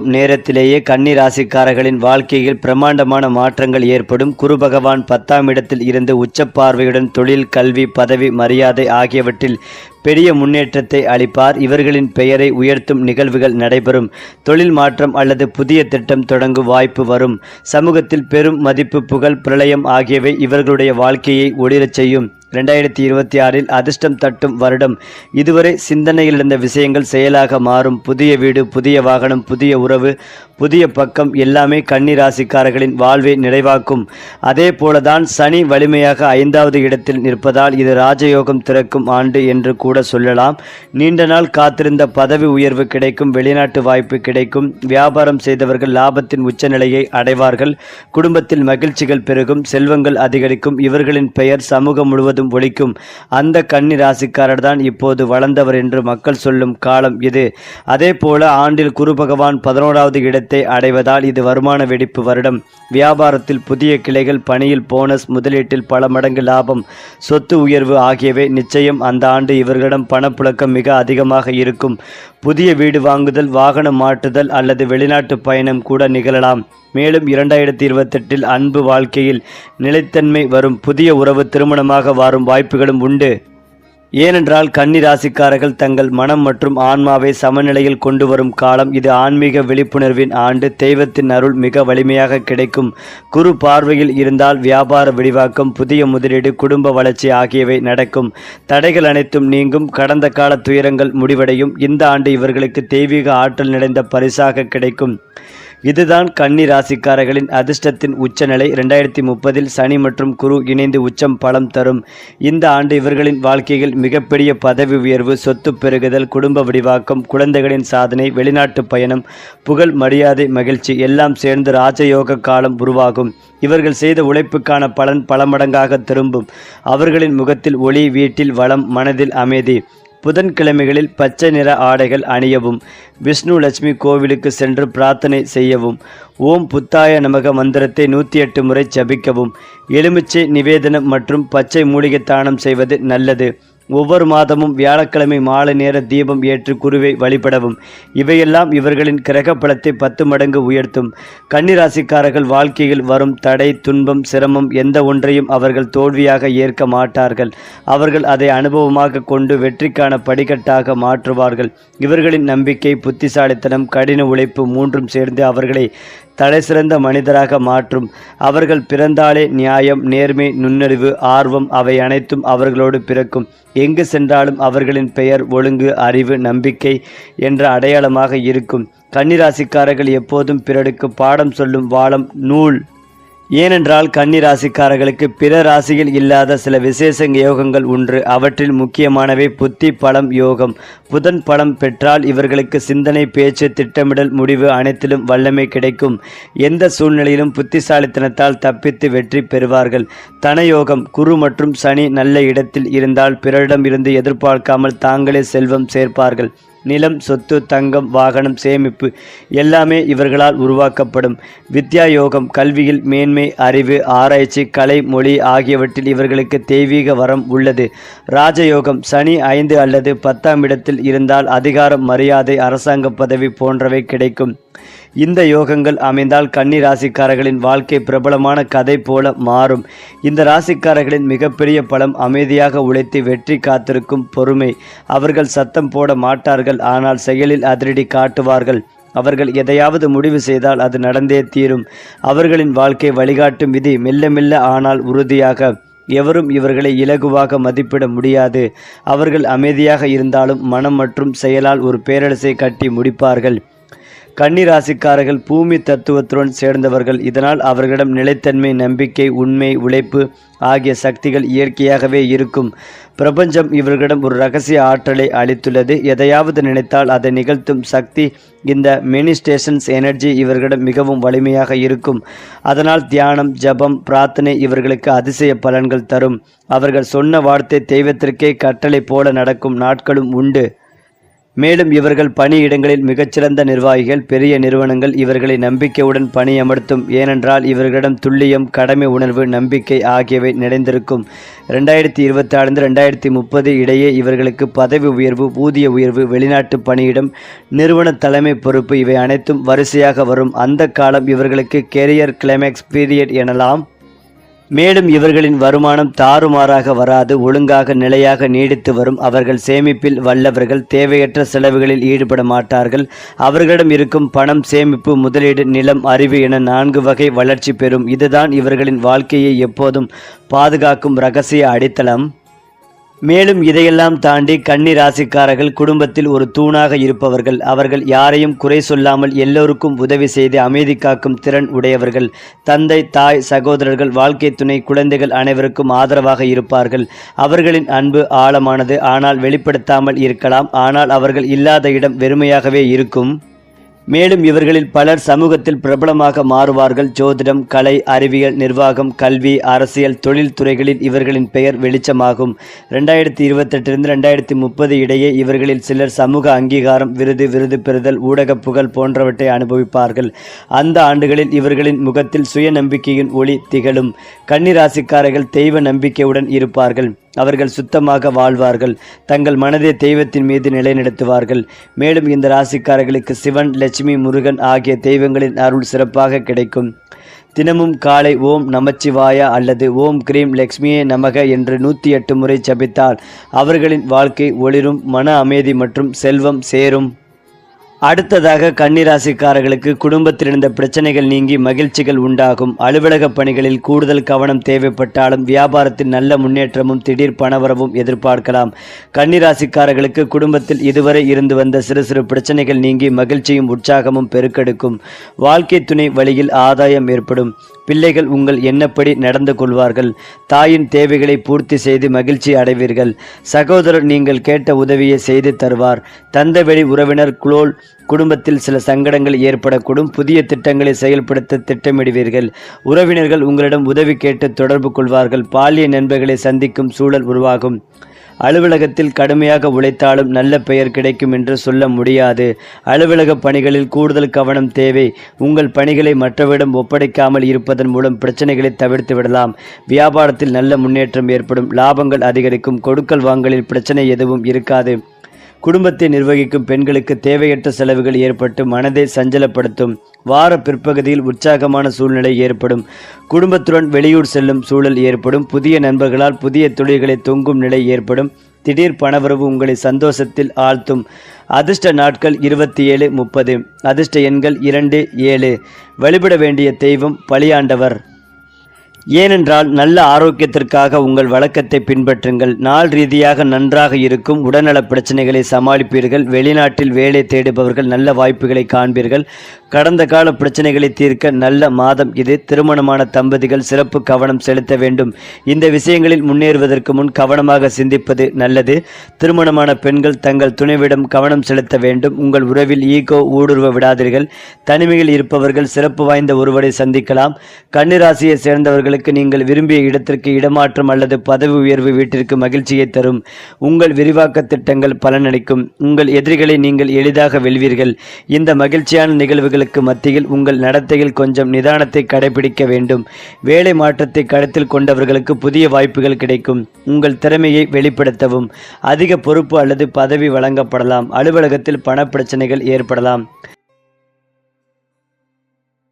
நேரத்திலேயே கன்னி ராசிக்காரர்களின் வாழ்க்கையில் பிரமாண்டமான மாற்றங்கள் ஏற்படும். குரு பகவான் பத்தாம் இடத்தில் இருந்து உச்சப்பார்வையுடன் தொழில் கல்வி பதவி மரியாதை ஆகியவற்றில் பெரிய முன்னேற்றத்தை அளிப்பார். இவர்களின் பெயரை உயர்த்தும் நிகழ்வுகள் நடைபெறும். தொழில் மாற்றம் அல்லது புதிய திட்டம் தொடங்கும் வாய்ப்பு வரும். சமூகத்தில் பெரும் மதிப்பு புகழ் பிரளயம் ஆகியவை இவர்களுடைய வாழ்க்கையை ஒளிரச் செய்யும். ரெண்டாயிரத்தி இருபத்தி ஆறில் அதிர்ஷ்டம் தட்டும் வருடம். இதுவரை சிந்தனையில் இருந்த விஷயங்கள் செயலாக மாறும். புதிய வீடு புதிய வாகனம் புதிய உறவு புதிய பக்கம் எல்லாமே கன்னி ராசிக்காரர்களின் வாழ்வை நிறைவாக்கும். அதே போலதான் சனி வலிமையாக ஐந்தாவது இடத்தில் நிற்பதால் இது ராஜயோகம் திறக்கும் ஆண்டு என்று கூட சொல்லலாம். நீண்ட நாள் காத்திருந்த பதவி உயர்வு கிடைக்கும் வெளிநாட்டு வாய்ப்பு கிடைக்கும். வியாபாரம் செய்தவர்கள் லாபத்தின் உச்சநிலையை அடைவார்கள். குடும்பத்தில் மகிழ்ச்சிகள் பெருகும் செல்வங்கள் அதிகரிக்கும் இவர்களின் பெயர் சமூகம் முழுவதும் ஒழிக்கும் அந்த கன்னி ராசிக்காரர் தான் இப்போது வளர்ந்தவர் என்று மக்கள் சொல்லும் காலம் இது. அதே போல ஆண்டில் குரு பகவான் பதினோராவது இடத்தை அடைவதால் இது வருமான வெடிப்பு வருடம். வியாபாரத்தில் புதிய கிளைகள் பணியில் போனஸ் முதலீட்டில் பல மடங்கு லாபம் சொத்து உயர்வு ஆகியவை நிச்சயம் அந்த ஆண்டு இவர்களிடம் பணப்புழக்கம் மிக அதிகமாக இருக்கும். புதிய வீடு வாங்குதல் வாகனம் மாற்றுதல் அல்லது வெளிநாட்டு பயணம் கூட நிகழலாம். மேலும் இரண்டாயிரத்தி இருபத்தெட்டில் அன்பு வாழ்க்கையில் நிலைத்தன்மை வரும் புதிய உறவு திருமணமாக வாரும் வாய்ப்புகளும் உண்டு. ஏனென்றால் கன்னி ராசிக்காரர்கள் தங்கள் மனம் மற்றும் ஆன்மாவை சமநிலையில் கொண்டு வரும் காலம் இது ஆன்மீக விழிப்புணர்வின் ஆண்டு. தெய்வத்தின் அருள் மிக வலிமையாக கிடைக்கும். குரு பார்வையில் இருந்தால் வியாபார விரிவாக்கம் புதிய முதலீடு குடும்ப வளர்ச்சி ஆகியவை நடக்கும். தடைகள் அனைத்தும் நீங்கும். கடந்த கால துயரங்கள் முடிவடையும். இந்த ஆண்டு இவர்களுக்கு தெய்வீக ஆற்றல் நிறைந்த பரிசாக கிடைக்கும். இதுதான் கன்னி ராசிக்காரர்களின் அதிர்ஷ்டத்தின் உச்சநிலை. ரெண்டாயிரத்தி முப்பதில் சனி மற்றும் குரு இணைந்து உச்சம் பலம் தரும். இந்த ஆண்டு இவர்களின் வாழ்க்கையில் மிகப்பெரிய பதவி உயர்வு சொத்து பெருகுதல் குடும்ப விடிவாக்கம் குழந்தைகளின் சாதனை வெளிநாட்டு பயணம் புகழ் மரியாதை மகிழ்ச்சி எல்லாம் சேர்ந்து ராஜயோக காலம் உருவாகும். இவர்கள் செய்த உழைப்புக்கான பலன் பல மடங்காக திரும்பும். அவர்களின் முகத்தில் ஒளி வீட்டில் வளம் மனதில் அமைதி. புதன்கிழமைகளில் பச்சை நிற ஆடைகள் அணியவும். விஷ்ணு லட்சுமி கோவிலுக்கு சென்று பிரார்த்தனை செய்யவும். ஓம் புத்தாய நமக மந்திரத்தை நூற்றி எட்டு முறை ஜபிக்கவும். எலுமிச்சை நிவேதனம் மற்றும் பச்சை மூலிகை தானம் செய்வது நல்லது. ஒவ்வொரு மாதமும் வியாழக்கிழமை மாலை நேர தீபம் ஏற்று குருவை வழிபடவும். இவையெல்லாம் இவர்களின் கிரக பலத்தை பத்து மடங்கு உயர்த்தும். கன்னிராசிக்காரர்கள் வாழ்க்கையில் வரும் தடை துன்பம் சிரமம் எந்த ஒன்றையும் அவர்கள் தோல்வியாக ஏற்க மாட்டார்கள். அவர்கள் அதை அனுபவமாக கொண்டு வெற்றிக்கான படிக்கட்டாக மாற்றுவார்கள். இவர்களின் நம்பிக்கை புத்திசாலித்தனம் கடின உழைப்பு மூன்றும் சேர்ந்து அவர்களை தலை சிறந்த மனிதராக மாற்றும். அவர்கள் பிறந்தாலே நியாயம் நேர்மை நுண்ணறிவு ஆர்வம் அவை அனைத்தும் அவர்களோடு பிறக்கும். எங்கு சென்றாலும் அவர்களின் பெயர் ஒழுங்கு அறிவு நம்பிக்கை என்ற அடையாளமாக இருக்கும். கன்னிராசிக்காரர்கள் எப்போதும் பிறருக்கு பாடம் சொல்லும் வாழம் நூல். ஏனென்றால் கன்னி ராசிக்காரர்களுக்கு பிற ராசியில் இல்லாத சில விசேஷ யோகங்கள் உண்டு அவற்றில் முக்கியமானவை புத்தி பலம் யோகம். புதன் பலம் பெற்றால் இவர்களுக்கு சிந்தனை பேச்சு திட்டமிடல் முடிவு அனைத்திலும் வல்லமை கிடைக்கும். எந்த சூழ்நிலையிலும் புத்திசாலித்தனத்தால் தப்பித்து வெற்றி பெறுவார்கள். தனயோகம் குரு மற்றும் சனி நல்ல இடத்தில் இருந்தால் பிறரிடம் இருந்து எதிர்பார்க்காமல் தாங்களே செல்வம் சேர்ப்பார்கள். நிலம் சொத்து தங்கம் வாகனம் சேமிப்பு எல்லாமே இவர்களால் உருவாக்கப்படும். வித்யா யோகம் கல்வியில் மேன்மை அறிவு ஆராய்ச்சி கலை மொழி ஆகியவற்றில் இவர்களுக்கு தெய்வீக வரம் உள்ளது. ராஜயோகம் சனி ஐந்து அல்லது பத்தாம் இடத்தில் இருந்தால் அதிகாரம் மரியாதை அரசாங்க பதவி போன்றவை கிடைக்கும். இந்த யோகங்கள் அமைந்தால் கன்னி ராசிக்காரர்களின் வாழ்க்கை பிரபலமான கதை போல மாறும். இந்த ராசிக்காரர்களின் மிகப்பெரிய பலம் அமைதியாக உழைத்து வெற்றி காத்திருக்கும் பொறுமை. அவர்கள் சத்தம் போட மாட்டார்கள் ஆனால் செயலில் அதிரடி காட்டுவார்கள். அவர்கள் எதையாவது முடிவு செய்தால் அது நடந்தே தீரும். அவர்களின் வாழ்க்கை வழிகாட்டும் விதி மெல்ல மெல்ல ஆனால் உறுதியாக. எவரும் இவர்களை இலகுவாக மதிப்பிட முடியாது. அவர்கள் அமைதியாக இருந்தாலும் மனம் மற்றும் செயலால் ஒரு பேரரசை கட்டி முடிப்பார்கள். கன்னிராசிக்காரர்கள் பூமி தத்துவத்துடன் சேர்ந்தவர்கள். இதனால் அவர்களிடம் நிலைத்தன்மை நம்பிக்கை உண்மை உழைப்பு ஆகிய சக்திகள் இயற்கையாகவே இருக்கும். பிரபஞ்சம் இவர்களிடம் ஒரு ரகசிய ஆற்றலை அளித்துள்ளது. எதையாவது நினைத்தால் அதை நிகழ்த்தும் சக்தி இந்த மெனிஸ்டேஷன்ஸ் எனர்ஜி இவர்களிடம் மிகவும் வலிமையாக இருக்கும். அதனால் தியானம் ஜபம் பிரார்த்தனை இவர்களுக்கு அதிசய பலன்கள் தரும். அவர்கள் சொன்ன வார்த்தை தெய்வத்திற்கே கட்டளை போல நடக்கும் நாட்களும் உண்டு. மேலும் இவர்கள் பணியிடங்களில் மிகச்சிறந்த நிர்வாகிகள் பெரிய நிறுவனங்கள் இவர்களை நம்பிக்கையுடன் பணியமர்த்தும் ஏனென்றால் இவர்களிடம் துல்லியம் கடமை உணர்வு நம்பிக்கை ஆகியவை நிறைந்திருக்கும். ரெண்டாயிரத்தி இருபத்தி ஆறு ரெண்டாயிரத்தி முப்பது இடையே இவர்களுக்கு பதவி உயர்வு ஊதிய உயர்வு வெளிநாட்டு பணியிடம் நிறுவன தலைமை பொறுப்பு இவை அனைத்தும் வரிசையாக வரும். அந்த காலம் இவர்களுக்கு கெரியர் கிளைமேக்ஸ் பீரியட் எனலாம். மேலும் இவர்களின் வருமானம் தாறுமாறாக வராது ஒழுங்காக நிலையாக நீடித்து வரும். அவர்கள் சேமிப்பில் வல்லவர்கள் தேவையற்ற செலவுகளில் ஈடுபட மாட்டார்கள். அவர்களிடம் இருக்கும் பணம் சேமிப்பு முதலீடு நிலம் அறிவு என நான்கு வகை வளர்ச்சி பெறும். இதுதான் இவர்களின் வாழ்க்கையை எப்போதும் பாதுகாக்கும் ரகசிய அடித்தளம். மேலும் இதையெல்லாம் தாண்டி கன்னி ராசிக்காரர்கள் குடும்பத்தில் ஒரு தூணாக இருப்பவர்கள். அவர்கள் யாரையும் குறை சொல்லாமல் எல்லோருக்கும் உதவி செய்து அமைதி காக்கும் திறன் உடையவர்கள். தந்தை தாய் சகோதரர்கள் வாழ்க்கை துணை குழந்தைகள் அனைவருக்கும் ஆதரவாக இருப்பார்கள். அவர்களின் அன்பு ஆழமானது. ஆனால் வெளிப்படுத்தாமல் இருக்கலாம். ஆனால் அவர்கள் இல்லாத இடம் வெறுமையாகவே இருக்கும். மேலும் இவர்களில் பலர் சமூகத்தில் பிரபலமாக மாறுவார்கள். ஜோதிடம் கலை அறிவியல் நிர்வாகம் கல்வி அரசியல் தொழில் துறைகளில் இவர்களின் பெயர் வெளிச்சமாகும். ரெண்டாயிரத்தி இருபத்தெட்டிலிருந்து ரெண்டாயிரத்தி முப்பது இடையே இவர்களில் சிலர் சமூக அங்கீகாரம் விருது விருது பெறுதல் ஊடக புகழ் போன்றவற்றை அனுபவிப்பார்கள். அந்த ஆண்டுகளில் இவர்களின் முகத்தில் சுய நம்பிக்கையின் ஒளி திகழும். கன்னிராசிக்காரர்கள் தெய்வ நம்பிக்கையுடன் இருப்பார்கள். அவர்கள் சுத்தமாக வாழ்வார்கள். தங்கள் மனதை தெய்வத்தின் மீது நிலைநிறுத்துவார்கள். மேலும் இந்த ராசிக்காரர்களுக்கு சிவன் லட்சுமி லட்சுமி முருகன் ஆகிய தெய்வங்களின் அருள் சிறப்பாக கிடைக்கும். தினமும் காலை ஓம் நமச்சிவாயா அல்லது ஓம் கிரீம் லக்ஷ்மியே நமக என்று நூற்றி எட்டு முறை ஜபித்தால் அவர்களின் வாழ்க்கை ஒளிரும் மன அமைதி மற்றும் செல்வம் சேரும். அடுத்ததாக கன்னிராசிக்காரர்களுக்கு குடும்பத்தில் இருந்த பிரச்சனைகள் நீங்கி மகிழ்ச்சிகள் உண்டாகும். அலுவலக பணிகளில் கூடுதல் கவனம் தேவைப்பட்டாலும் வியாபாரத்தில் நல்ல முன்னேற்றமும் திடீர் பணவரவும் எதிர்பார்க்கலாம். கன்னிராசிக்காரர்களுக்கு குடும்பத்தில் இதுவரை இருந்து வந்த சிறு சிறு பிரச்சனைகள் நீங்கி மகிழ்ச்சியும் உற்சாகமும் பெருக்கெடுக்கும். வாழ்க்கை துணை வழியில் ஆதாயம் ஏற்படும். பிள்ளைகள் உங்கள் எண்ணப்படி நடந்து கொள்வார்கள். தாயின் தேவைகளை பூர்த்தி செய்து மகிழ்ச்சி அடைவீர்கள். சகோதரர் நீங்கள் கேட்ட உதவியை செய்து தருவார். தந்தவெளி உறவினர் குளோல் குடும்பத்தில் சில சங்கடங்கள் ஏற்படக்கூடும். புதிய திட்டங்களை செயல்படுத்த திட்டமிடுவீர்கள். உறவினர்கள் உங்களிடம் உதவி கேட்டு தொடர்பு கொள்வார்கள். பாலிய நண்பர்களை சந்திக்கும் சூழல் உருவாகும். அலுவலகத்தில் கடுமையாக உழைத்தாலும் நல்ல பெயர் கிடைக்கும் என்று சொல்ல முடியாது. அலுவலக பணிகளில் கூடுதல் கவனம் தேவை. உங்கள் பணிகளை மற்றவரிடம் ஒப்படைக்காமல் இருப்பதன் மூலம் பிரச்சனைகளை தவிர்த்து விடலாம். வியாபாரத்தில் நல்ல முன்னேற்றம் ஏற்படும். லாபங்கள் அதிகரிக்கும். கொடுக்கல் வாங்கலில் பிரச்சனை எதுவும் இருக்காது. குடும்பத்தை நிர்வகிக்கும் பெண்களுக்கு தேவையற்ற செலவுகள் ஏற்பட்டு மனதை சஞ்சலப்படுத்தும் வார பிற்பகுதியில் உற்சாகமான சூழ்நிலை ஏற்படும். குடும்பத்துடன் வெளியூர் செல்லும் சூழல் ஏற்படும். புதிய நண்பர்களால் புதிய தொழில்களை தொங்கும் நிலை ஏற்படும். திடீர் பணவரவு உங்களை சந்தோஷத்தில் ஆழ்த்தும். அதிர்ஷ்ட நாட்கள் இருபத்தி ஏழு முப்பது. அதிர்ஷ்ட எண்கள் இரண்டு ஏழு. வழிபட வேண்டிய தெய்வம் பலியாண்டவர் ஏனென்றால் நல்ல ஆரோக்கியத்திற்காக உங்கள் வழக்கத்தை பின்பற்றுங்கள். நாள் ரீதியாக நன்றாக இருக்கும் உடல்நல பிரச்சனைகளை சமாளிப்பீர்கள். வெளிநாட்டில் வேலை தேடுபவர்கள் நல்ல வாய்ப்புகளை காண்பீர்கள். கடந்த கால பிரச்சனைகளை தீர்க்க நல்ல மாதம் இது. திருமணமான தம்பதிகள் சிறப்பு கவனம் செலுத்த வேண்டும். இந்த விஷயங்களில் முன்னேறுவதற்கு முன் கவனமாக சிந்திப்பது நல்லது. திருமணமான பெண்கள் தங்கள் துணைவிடம் கவனம் செலுத்த வேண்டும். உங்கள் உறவில் ஈகோ ஊடுருவ விடாதீர்கள். தனிமையில் இருப்பவர்கள் சிறப்பு வாய்ந்த ஒருவரை சந்திக்கலாம். கன்னிராசியை உங்களுக்கு நீங்கள் விரும்பிய இடத்திற்கு இடமாற்றம் அல்லது பதவி உயர்வு வீட்டிற்கு மகிழ்ச்சியை தரும். உங்கள் விரிவாக்க திட்டங்கள் பலனளிக்கும். உங்கள் எதிரிகளை நீங்கள் எளிதாக வெல்வீர்கள். இந்த மகிழ்ச்சியான நிகழ்வுகளுக்கு மத்தியில் உங்கள் நடத்தையில் கொஞ்சம் நிதானத்தை கடைபிடிக்க வேண்டும். வேலை மாற்றத்தை கருத்தில் கொண்டவர்களுக்கு புதிய வாய்ப்புகள் கிடைக்கும். உங்கள் திறமையை வெளிப்படுத்தவும். அதிக பொறுப்பு அல்லது பதவி வழங்கப்படலாம். அலுவலகத்தில் பண பிரச்சனைகள் ஏற்படலாம்.